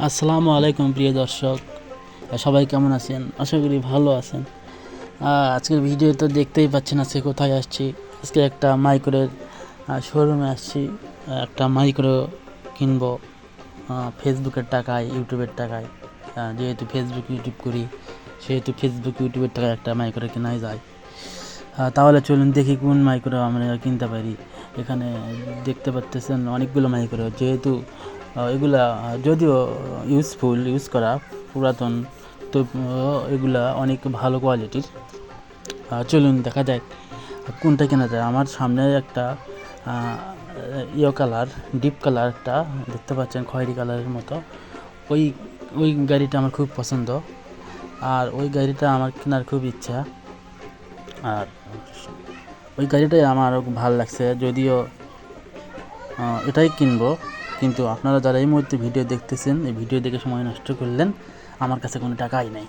আসসালামু আলাইকুম প্রিয় দর্শক। সবাই কেমন আছেন? আশা করি ভালো আছেন। আজকের ভিডিও তো দেখতেই পাচ্ছেন আজকে কোথায় আসছি। আজকে একটা মাইক্রোর শোরুমে আসছি। একটা মাইক্রো কিনবো ফেসবুকের টাকায়, ইউটিউবের টাকায়। যেহেতু ফেসবুক, ইউটিউব করি, সেহেতু ফেসবুক, ইউটিউবের টাকায় একটা মাইক্রো কেনাই যায়। তাহলে চলুন দেখি কোন মাইক্রো আমরা কিনতে পারি। এখানে দেখতে পাচ্তেছেন অনেকগুলো মাইক্রো। যেহেতু এগুলা যদিও ইউজফুল ইউজ করা, পুরাতন, তো এগুলা অনেক ভালো কোয়ালিটির চলুন দেখা যাক, কোনটা কেনা যায়। আমার সামনে একটা ইয়ে কালার ডিপ কালার একটা, দেখতে পাচ্ছেন, খয়েরি কালারের মতো। ওই ওই গাড়িটা আমার খুব পছন্দ। আর ওই গাড়িটা আমার কেনার খুব ইচ্ছা। আর ওই গাড়িটাই আমার ভালো লাগছে। যদিও এটাই কিনবো। কিন্তু আপনারা যারা এই মুহূর্তে ভিডিও দেখতেছেন, এই ভিডিও দেখে সময় নষ্ট করলেন, আমার কাছে কোনো টাকাই নেই।